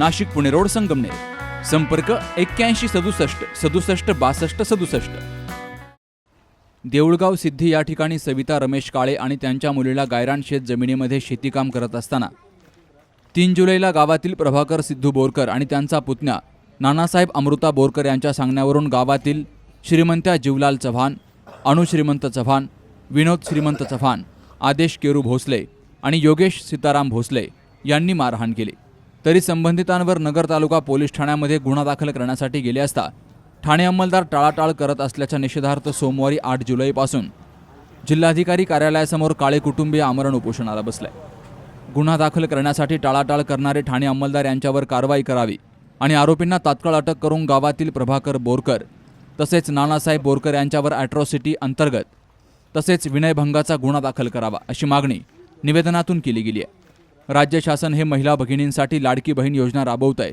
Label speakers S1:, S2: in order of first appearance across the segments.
S1: Nashik Pune road Sangamner. संपर्क एक्क्याऐंशी सदुसष्ट सदुसष्ट बासष्ट सदुसष्ट. देऊळगाव सिद्धी या ठिकाणी सविता रमेश काळे आणि त्यांच्या मुलीला गायरान शेत जमिनीमध्ये शेतीकाम करत असताना तीन जुलैला गावातील प्रभाकर सिद्धू बोरकर आणि त्यांचा पुतण्या नानासाहेब अमृता बोरकर यांच्या सांगण्यावरून गावातील श्रीमंत्या जीवलाल चव्हाण अणुश्रीमंत चव्हाण विनोद श्रीमंत चव्हाण आदेश केरू भोसले आणि योगेश सीताराम भोसले यांनी मारहाण केली. तरी संबंधितांवर नगर तालुका पोलीस ठाण्यामध्ये गुन्हा दाखल करण्यासाठी गेले असता ठाणे अंमलदार टाळाटाळ करत असल्याच्या निषेधार्थ सोमवारी आठ जुलैपासून जिल्हाधिकारी कार्यालयासमोर काळे कुटुंबीय आमरण उपोषणाला बसले. गुन्हा दाखल करण्यासाठी टाळाटाळ करणारे ठाणे अंमलदार यांच्यावर कारवाई करावी आणि आरोपींना तात्काळ अटक करून गावातील प्रभाकर बोरकर तसेच नानासाहेब बोरकर यांच्यावर अॅट्रॉसिटी अंतर्गत तसेच विनयभंगाचा गुन्हा दाखल करावा अशी मागणी निवेदनातून केली गेली आहे. राज्य शासन हे महिला भगिनींसाठी लाडकी बहीण योजना राबवत आहे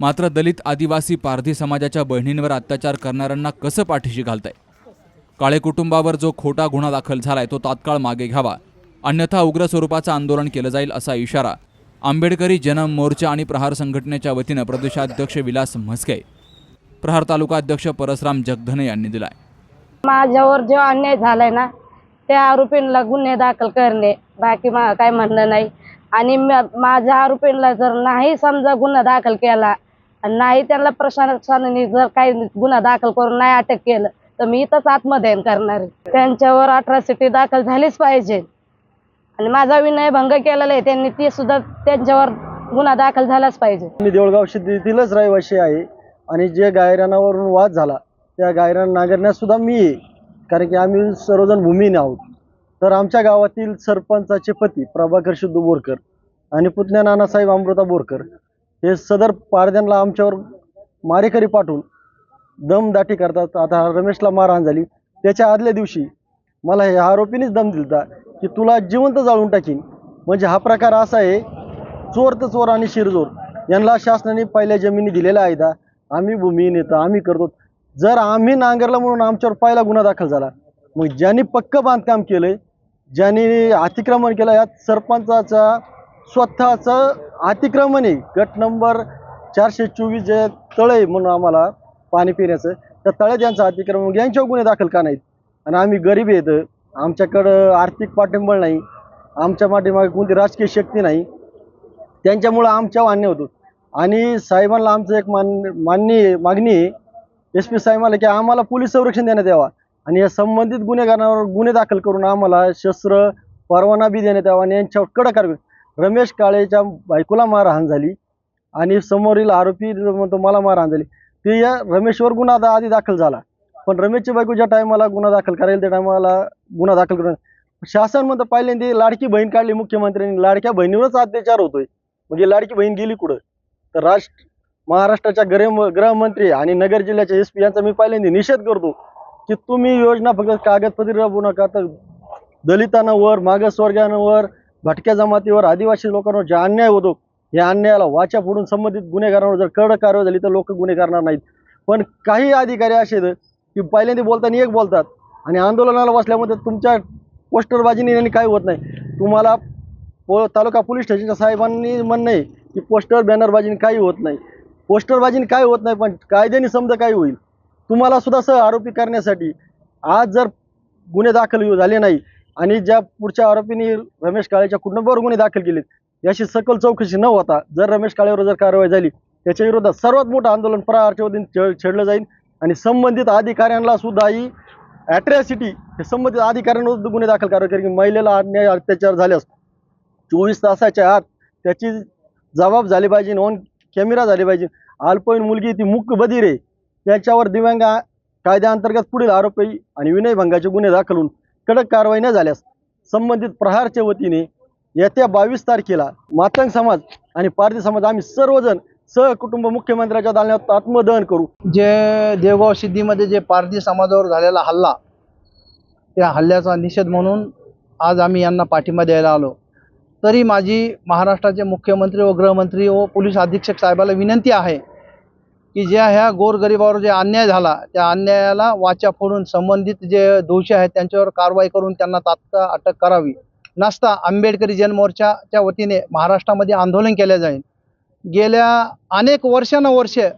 S1: मात्र दलित आदिवासी पारधी समाजाच्या बहिणींवर अत्याचार करणाऱ्यांना कसं पाठीशी घालत आहे काळे कुटुंबावर जो खोटा गुन्हा दाखल झालाय तो तात्काळ मागे घ्यावा. अन्यथा उग्र स्वरूपाचं आंदोलन केलं जाईल असा इशारा आंबेडकरी जनम मोर्चा आणि प्रहार संघटनेच्या वतीनं प्रदेशाध्यक्ष विलास म्हस्के प्रहार तालुका अध्यक्ष परसराम जगधने यांनी दिलाय.
S2: माझ्यावर जो अन्याय झालाय ना त्या आरोपींना गुन्हे दाखल करणे बाकी मा काय म्हणणं नाही. आणि माझ्या आरोपींना जर नाही समजा गुन्हा दाखल केला आणि नाही त्यांना प्रशासनाने जर काही गुन्हा दाखल करून नाही अटक केलं तर मी इथंच आत्मदहन करणार आहे. त्यांच्यावर अठरासिटी दाखल झालीच पाहिजे. आणि माझा विनयभंग केलेला आहे त्यांनी ते सुद्धा त्यांच्यावर गुन्हा दाखल झालाच पाहिजे.
S3: मी देऊळगाव शेतीतीलच रहिवाशी आहे आणि जे गायरानावरून वाद झाला त्या गायरान नांगरण्यास सुद्धा मी आहे. कारण की आम्ही सर्वजण भूमीने आहोत. तर आमच्या गावातील सरपंचाचे पती प्रभाकर शुद्ध बोरकर आणि पुतण्या नानासाहेब अमृता बोरकर हे सदर पारध्यांना आमच्यावर मारेकरी पाठवून दमदाटी करतात. आता रमेशला मारहाण झाली. त्याच्या आदल्या दिवशी मला हे आरोपीनेच दम दिलता की तुला जिवंत जाळून टाकीन. म्हणजे हा प्रकार असा आहे चोर तर चोर आणि शिरजोर. यांना शासनाने पहिल्या जमिनी दिलेल्या आहेत. आम्ही भूमी नेतो आम्ही करतो. जर आम्ही नांगरला म्हणून आमच्यावर पहिला गुन्हा दाखल झाला मग ज्यांनी पक्क बांधकाम केलंय ज्यांनी अतिक्रमण केलं यात सरपंचाचा स्वतःचं अतिक्रमण आहे. गट नंबर चारशे चोवीस जे तळे म्हणून आम्हाला पाणी पिण्याचं त्या तळ्यात यांचं अतिक्रमण यांच्यावर गुन्हे दाखल का नाहीत? आणि आम्ही गरीब आहेत. आमच्याकडं आर्थिक पाठिंबळ नाही. आमच्या पाठीमागे कोणती राजकीय शक्ती नाही. त्यांच्यामुळं आमच्यावर मान्य होतो. आणि साहेबांना आमचं एक मान मान्य मागणी आहे. एस पी साहेबांना की आम्हाला पोलीस संरक्षण देण्यात यावा. आणि या संबंधित गुन्हेगारांवर गुन्हे दाखल करून आम्हाला शस्त्र परवाना बी देण्यात यावा आणि यांच्यावर कडक कारवाई रमेश काळेच्या बायकोला मारहाण झाली आणि समोरील आरोपी म्हणतो मला मारहाण झाली. ते या रमेशवर गुन्हा दा- आधी दाखल झाला. पण रमेशची बायको ज्या टायमाला गुन्हा दाखल करायला त्या टायमाला गुन्हा दाखल करून शासन म्हणतं पहिल्यांदा लाडकी बहीण काढली मुख्यमंत्र्यांनी. लाडक्या बहिणीवरच अत्याचार होतोय. म्हणजे लाडकी बहीण गेली कुठं? तर राष्ट्र महाराष्ट्राच्या गृह गृहमंत्री आणि नगर जिल्ह्याच्या एस पी यांचा मी पहिल्यांदा निषेध करतो. की तुम्ही योजना फक्त कागदपत्री राबवू नका. तर दलितांवर वर भटक्या जमातीवर आदिवासी लोकांवर जे अन्याय होतो या अन्यायाला वाचा फोडून संबंधित गुन्हेगारांवर जर कडक कारवाई झाली तर लोक गुन्हे करणार नाहीत. पण काही अधिकारी असे आहेत की पहिल्यांदा बोलताना एक बोलतात आणि आंदोलनाला बसल्यामध्ये तुमच्या पोस्टरबाजीने यांनी काही होत नाही. तुम्हाला पो तालुका पोलीस स्टेशनच्या साहेबांनी म्हणणं आहे की पोस्टर बॅनरबाजीने काही होत नाही. पोस्टरबाजीने काही होत नाही पण कायद्याने समजा काही होईल. तुम्हाला सुद्धा सह आरोपी करण्यासाठी आज जर गुन्हे दाखल झाले नाही आणि ज्या पुढच्या आरोपींनी रमेश काळेच्या कुटुंबावर गुन्हे दाखल केलेत याची सकल चौकशी न होता जर रमेश काळेवर जर कारवाई झाली त्याच्या विरोधात सर्वात मोठं आंदोलन प्रहारच्या छेडलं जाईल आणि संबंधित अधिकाऱ्यांना सुद्धा ही ॲट्रॅसिटी हे संबंधित अधिकाऱ्यांवर गुन्हे दाखल करावे कारण की महिलेला अन्याय अत्याचार झाल्यास चोवीस तासाच्या आत त्याची जबाब झाली पाहिजे ऑन कॅमेरा झाली पाहिजे. अल्पवयीन मुलगी ती मुक बधीर आहे. त्याच्यावर दिव्यांग कायद्याअंतर्गत पुढील आरोपी आणि विनयभंगाचे गुन्हे दाखल होऊन कडक कारवाई न झाल्यास संबंधित प्रहारच्या वतीने येत्या बावीस तारखेला मातंग समाज आणि पारधी समाज आम्ही सर्वजण सहकुटुंब मुख्यमंत्र्याच्या दालनात आत्मदहन करू.
S4: जे देवगाव सिद्धीमध्ये जे पारधी समाजावर झालेला हल्ला त्या हल्ल्याचा निषेध म्हणून आज आम्ही यांना पाठिंबा द्यायला आलो. तरी माझी महाराष्ट्राचे मुख्यमंत्री व गृहमंत्री व पोलीस अधीक्षक साहेबाला विनंती आहे की ज्या ह्या गोरगरिबावर जे अन्याय झाला त्या अन्यायाला वाचा फोडून संबंधित जे दोषी आहेत त्यांच्यावर कारवाई करून त्यांना तात्काळ अटक करावी. नसता आंबेडकरी जनमोर्चाच्या वतीने महाराष्ट्रामध्ये आंदोलन केले जाईल. गेल्या अनेक वर्षानुवर्षे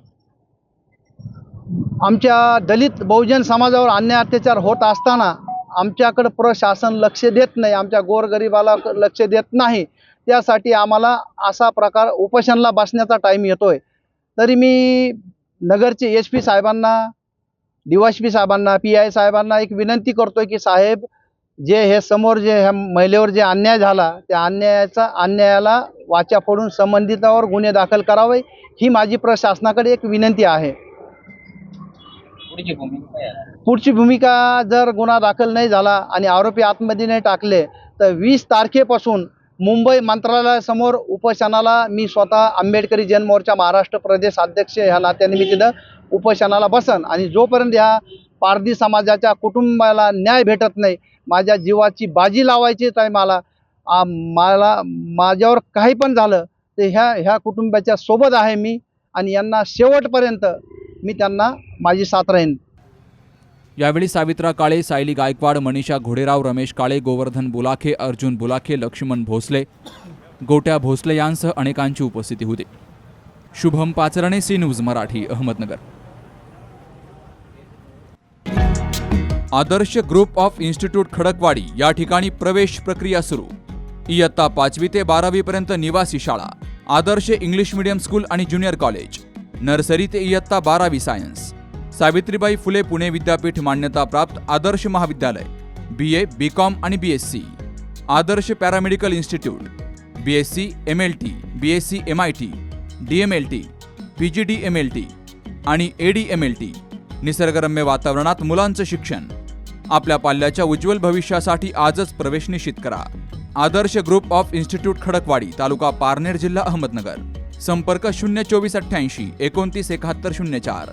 S4: आमच्या दलित बहुजन समाजावर अन्याय अत्याचार होत असताना आमच्याकडं प्रशासन लक्ष देत नाही आमच्या गोरगरिबाला लक्ष देत नाही. त्यासाठी आम्हाला असा प्रकार उपोषणला बसण्याचा टाईम येतोय. तरी मी नगरचे एस पी साहेबांना डी वाय पी साहेबांना पी आय साहेबांना एक विनंती करतोय की साहेब जे हे समोर जे ह्या महिलेवर जे अन्याय झाला त्या अन्यायाचा अन्यायाला वाचा फोडून संबंधितावर गुन्हे दाखल करावे ही माझी प्रशासनाकडे एक विनंती आहे? पुढची भूमिका जर गुन्हा दाखल नाही झाला आणि आरोपी आतमध्ये नाही टाकले तर वीस तारखेपासून मुंबई मंत्रालयासमोर उपोषणाला मी स्वतः आंबेडकरी जनमोर्चा महाराष्ट्र प्रदेश अध्यक्ष ह्या नात्याने मी तिथं उपोषणाला बसन. आणि जोपर्यंत ह्या पारधी समाजाच्या कुटुंबाला न्याय भेटत नाही माझ्या जीवाची बाजी लावायचीच आहे मला मला माझ्यावर काही पण झालं तर ह्या ह्या कुटुंबाच्या सोबत आहे मी आणि यांना शेवटपर्यंत मी त्यांना माझी साथ राहीन.
S1: यावेळी सावित्रा काळे सायली गायकवाड मनीषा घोडेराव रमेश काळे गोवर्धन बुलाखे अर्जुन बुलाखे लक्ष्मण भोसले गोट्या भोसले यांसह अनेकांची उपस्थिती होती. Shubham Pacharne C news Marathi Ahmednagar. Adarsh group of institute Khadakwadi या ठिकाणी प्रवेश प्रक्रिया सुरू. इयत्ता पाचवी ते बारावी पर्यंत निवासी शाळा आदर्श इंग्लिश मीडियम स्कूल आणि ज्युनियर कॉलेज नर्सरी ते इयत्ता बारावी सायन्स. सावित्रीबाई फुले पुणे विद्यापीठ मान्यताप्राप्त आदर्श महाविद्यालय बी ए बी कॉम आणि B S C Adarsh paramedical institute B S C M L T B S C M I T D M L T P G D M L T आणि A D M L T निसर्गरम्य वातावरणात मुलांचं शिक्षण. आपल्या पाल्याच्या उज्ज्वल भविष्यासाठी आजच प्रवेश निश्चित करा. Adarsh group of institute Khadakwadi taluka Parner जिल्हा अहमदनगर. संपर्क शून्य चोवीस अठ्ठ्याऐंशी एकोणतीस एकाहत्तर शून्य चार.